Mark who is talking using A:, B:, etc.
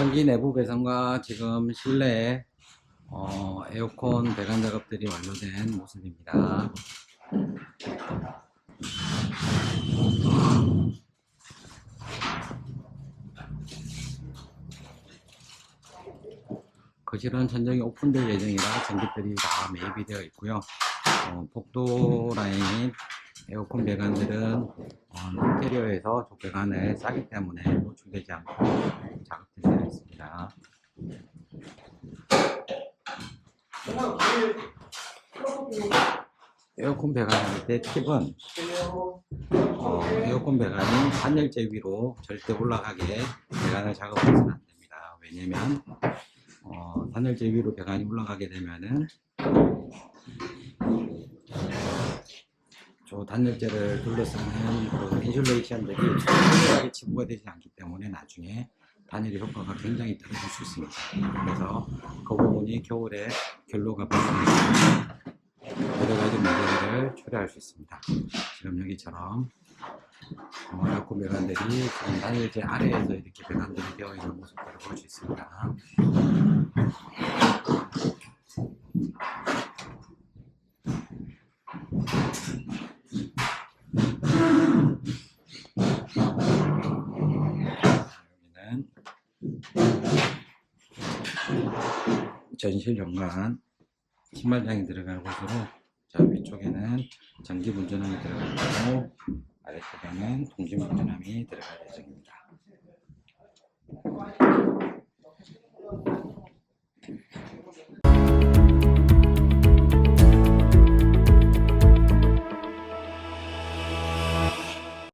A: 전기 내부 배선과 지금 실내 어, 에어컨 배관 작업들이 완료된 모습입니다. 거실은 전정이 오픈될 예정이라 전기들이 다 매입이 되어 있고요. 어, 복도 라인 에어컨 배관들은 어, 인테리어에서 조 배관을 싸기 때문에 노출되지 않고 작업이 되어 있습니다. 에어컨 배관할 때 팁은 어, 에어컨 배관이 단열재 위로 절대 올라가게 배관을 작업해서는 안 됩니다. 왜냐면 어, 단열재 위로 배관이 올라가게 되면은 저 단열재를 둘러싸는 그 인슐레이션들이 충분하게 치부가 되지 않기 때문에 나중에 단열의 효과가 굉장히 떨어질 수 있습니다. 그래서 그 부분이 겨울에 결로가 발생해서 여러 가지 문제들을 초래할 수 있습니다. 지금 여기처럼 어, 에어컨 배관들이 단열재 아래에서 이렇게 배관들이 되어 있는 모습들을 볼 수 있습니다. 여기는 전실 연관 신발장이 들어갈 곳으로 자 위쪽에는 전기 분전함이 들어갈 거고 아래쪽에는 동심 분전함이 들어갈